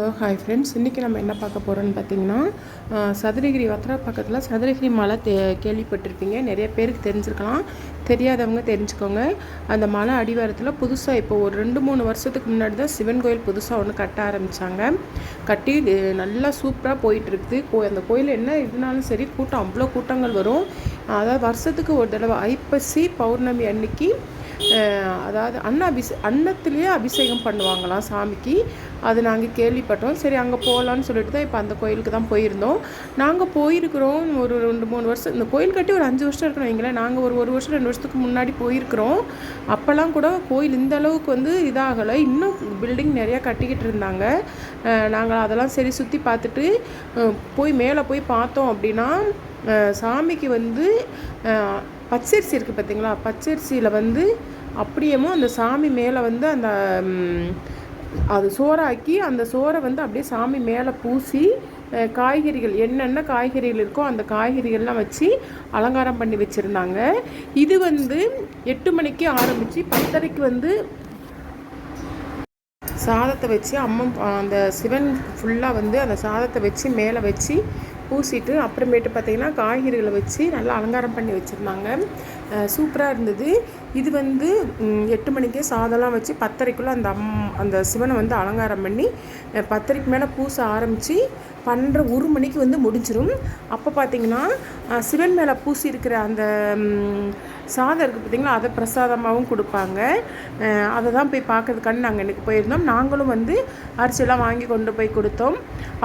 Hello hi friends இன்றைக்கி நம்ம என்ன பார்க்க போகிறோன்னு பார்த்தீங்கன்னா சதுரகிரி வத்ரா பக்கத்தில் சதுரகிரி மலை தே கேள்விப்பட்டிருப்பீங்க. நிறைய பேருக்கு தெரிஞ்சிருக்கலாம். தெரியாதவங்க தெரிஞ்சுக்கோங்க. அந்த மலை அடிவாரத்தில் புதுசாக இப்போ ஒரு ரெண்டு மூணு வருஷத்துக்கு முன்னாடி தான் சிவன் கோயில் புதுசாக ஒன்று கட்ட ஆரம்பித்தாங்க கட்டி நல்லா சூப்பராக போயிட்டுருக்குது. கோ அந்த கோயில் என்ன இதுனாலும் சரி கூட்டம் அவ்வளோ கூட்டங்கள் வரும். அதாவது வருஷத்துக்கு ஒரு தடவை ஐப்பசி பௌர்ணமி அன்னைக்கு அதாவது அன்ன அபிஷே அன்னத்துலேயே அபிஷேகம் பண்ணுவாங்களாம் சாமிக்கு. அது நாங்கள் கேள்விப்பட்டோம். சரி அங்கே போகலான்னு சொல்லிட்டு தான் இப்போ அந்த கோயிலுக்கு தான் போயிருந்தோம். நாங்கள் போயிருக்கிறோம் ஒரு ரெண்டு மூணு வருஷம். இந்த கோயில் கட்டி ஒரு அஞ்சு வருஷம் இருக்கணும் வைங்களேன். நாங்கள் ஒரு ஒரு வருஷம் ரெண்டு வருஷத்துக்கு முன்னாடி போயிருக்கிறோம். அப்போல்லாம் கூட கோயில் இந்த அளவுக்கு வந்து இதாகலை. இன்னும் பில்டிங் நிறையா கட்டிக்கிட்டு இருந்தாங்க. நாங்கள் அதெல்லாம் சரி சுற்றி பார்த்துட்டு போய் மேலே போய் பார்த்தோம் அப்படின்னா சாமிக்கு வந்து பச்சரிசி இருக்குது பார்த்தீங்களா பச்சரிசியில் வந்து அப்படியேமோ அந்த சாமி மேலே வந்து அந்த அது சோறாக்கி அந்த சோறை வந்து அப்படியே சாமி மேலே பூசி காய்கறிகள் என்னென்ன காய்கறிகள் இருக்கோ அந்த காய்கறிகள்லாம் வச்சு அலங்காரம் பண்ணி வச்சுருந்தாங்க. இது வந்து எட்டு மணிக்கு ஆரம்பித்து பத்தரைக்கு வந்து சாதத்தை வச்சு அம்மன் அந்த சிவன் ஃபுல்லாக வந்து அந்த சாதத்தை வச்சு மேலே வச்சு பூசிட்டு அப்புறமேட்டு பார்த்திங்கன்னா காய்கறிகளை வச்சு நல்லா அலங்காரம் பண்ணி வச்சுருந்தாங்க. சூப்பராக இருந்தது. இது வந்து எட்டு மணிக்கே சாதம்லாம் வச்சு பத்தரைக்குள்ளே அந்த அம் அந்த சிவனை வந்து அலங்காரம் பண்ணி பத்தரைக்கு மேலே பூச ஆரம்பித்து பன்னெண்டு ஒரு மணிக்கு வந்து முடிஞ்சிடும் அப்போ பார்த்திங்கன்னா சிவன் மேலே பூசி இருக்கிற அந்த சாதம் இருக்குது பார்த்திங்களா அதை பிரசாதமாகவும் கொடுப்பாங்க. அதை தான் போய் பார்க்கறதுக்காண்டி நாங்கள் இன்றைக்கி போயிருந்தோம். நாங்களும் வந்து அரிசியெல்லாம் வாங்கி கொண்டு போய் கொடுத்தோம்.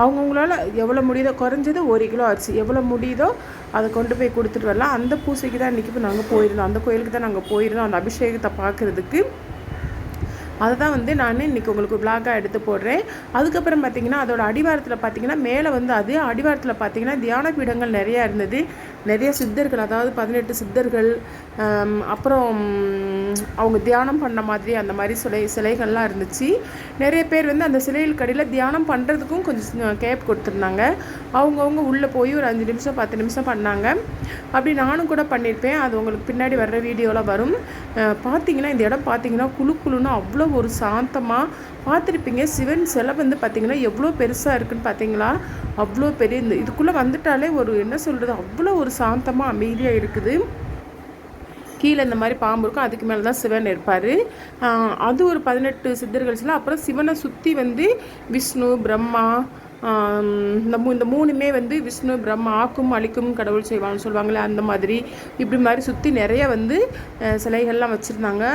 அவங்கவுங்களால எவ்வளோ முடியுதோ குறைஞ்சது ஒரு கிலோ அரிசி. எவ்வளோ முடியுதோ அதை கொண்டு போய் கொடுத்துட்டு வரலாம். அந்த பூசைக்கு தான் இன்றைக்கி இப்போ நாங்கள் போயிருந்தோம். அந்த கோயிலுக்கு தான் நாங்கள் போயிருந்தோம் அந்த அபிஷேகத்தை பார்க்குறதுக்கு அதை தான் வந்து நான் இன்றைக்கி உங்களுக்கு விளாகாக எடுத்து போடுறேன். அதுக்கப்புறம் பார்த்திங்கன்னா அதோட அடிவாரத்தில் பார்த்திங்கன்னா மேலே வந்து அதே அடிவாரத்தில் பார்த்திங்கன்னா தியான பீடங்கள் நிறையா இருந்தது. நிறைய சித்தர்கள் அதாவது பதினெட்டு சித்தர்கள் அப்புறம் அவங்க தியானம் பண்ண மாதிரி அந்த மாதிரி சிலை சிலைகள்லாம் இருந்துச்சு. நிறைய பேர் வந்து அந்த சிலையில் கடையில் தியானம் பண்ணுறதுக்கும் கொஞ்சம் கேப் கொடுத்துருந்தாங்க. அவங்கவுங்க உள்ளே போய் ஒரு அஞ்சு நிமிஷம் பத்து நிமிஷம் பண்ணாங்க. அப்படி நானும் கூட பண்ணியிருப்பேன். அது உங்களுக்கு பின்னாடி வர்ற வீடியோவில் வரும். பார்த்தீங்கன்னா இந்த இடம் பார்த்தீங்கன்னா குழு குழுன்னு அவ்வளோ ஒரு சாந்தமாக பார்த்துருப்பீங்க. சிவன் சிலை வந்து பார்த்திங்கன்னா எவ்வளோ பெருசாக இருக்குன்னு பார்த்தீங்களா அவ்வளோ பெரிய இந்த இதுக்குள்ளே வந்துட்டாலே ஒரு என்ன சொல்கிறது அவ்வளோ ஒரு சாந்தமாக அமைதியாக இருக்குது. கீழே இந்த மாதிரி பாம்பு இருக்கும். அதுக்கு மேலே தான் சிவன் இருப்பார். அது ஒரு பதினெட்டு சித்தர்கள் சில. அப்புறம் சிவனை சுற்றி வந்து விஷ்ணு பிரம்மா இந்த மூ இந்த மூணுமே வந்து விஷ்ணு பிரம்மா ஆக்கும் அழிக்கும் கடவுள் செய்வான்னு சொல்லுவாங்களே அந்த மாதிரி. இப்படி மாதிரி சுற்றி நிறைய வந்து சிலைகள்லாம் வச்சுருந்தாங்க.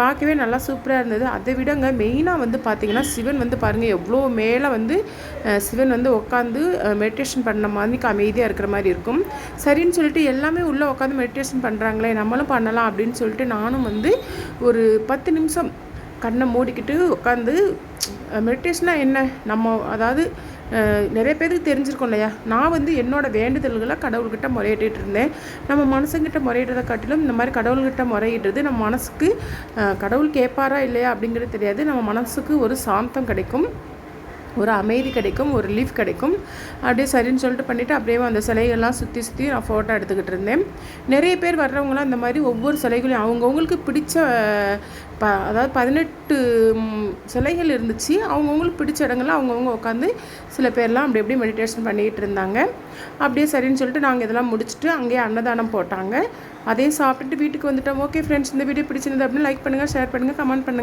பார்க்கவே நல்லா சூப்பராக இருந்தது. அதை விடங்க மெயினாக வந்து பார்த்திங்கன்னா சிவன் வந்து பாருங்கள் எவ்வளோ மேலே வந்து சிவன் வந்து உட்காந்து மெடிடேஷன் பண்ண மாதிரி அமைதியாக இருக்கிற மாதிரி இருக்கும். சரின்னு சொல்லிட்டு எல்லாமே உள்ளே உட்காந்து மெடிடேஷன் பண்ணுறாங்களே நம்மளும் பண்ணலாம் அப்படின்னு சொல்லிட்டு நானும் வந்து ஒரு பத்து நிமிஷம் கண்ணை மூடிக்கிட்டு உட்காந்து மெடிடேஷனாக என்ன? நம்ம அதாவது நிறைய பேருக்கு தெரிஞ்சிருக்கும் இல்லையா? நான் வந்து என்னோடய வேண்டுதல்களை கடவுள்கிட்ட முறையிட்டு இருந்தேன். நம்ம மனசுங்கிட்ட முறையிடுறதை காட்டிலும் இந்த மாதிரி கடவுள்கிட்ட முறையிடுறது நம்ம மனசுக்கு கடவுள் கேட்பாரா இல்லையா அப்படிங்கிறது தெரியாது. நம்ம மனசுக்கு ஒரு சாந்தம் கிடைக்கும். ஒரு அமைதி கிடைக்கும் ஒரு ரிலீஃப் கிடைக்கும். அப்படியே சரின்னு சொல்லிட்டு பண்ணிவிட்டு அப்படியே அந்த சிலைகள்லாம் சுற்றி சுற்றி நான் ஃபோட்டோ எடுத்துக்கிட்டு இருந்தேன். நிறைய பேர் வர்றவங்களாம் இந்த மாதிரி ஒவ்வொரு சிலைகளையும் அவங்கவுங்களுக்கு பிடிச்ச ப அதாவது பதினெட்டு சிலைகள் இருந்துச்சு. அவங்கவுங்களுக்கு பிடிச்ச இடங்கள்லாம் அவங்கவுங்க உட்காந்து சில பேர்லாம் அப்படி எப்படி மெடிடேஷன் பண்ணிக்கிட்டு இருந்தாங்க. அப்படியே சரின்னு சொல்லிட்டு நாங்கள் இதெல்லாம் முடிச்சுட்டு அங்கேயே அன்னதானம் போட்டாங்க. அதே சாப்பிட்டுட்டு வீட்டுக்கு வந்துட்டோம். ஓகே ஃப்ரெண்ட்ஸ் இந்த வீடியோ பிடிச்சிருந்தது அப்படின்னு லைக் பண்ணுங்கள் ஷேர் பண்ணுங்கள் கமெண்ட் பண்ணுங்கள்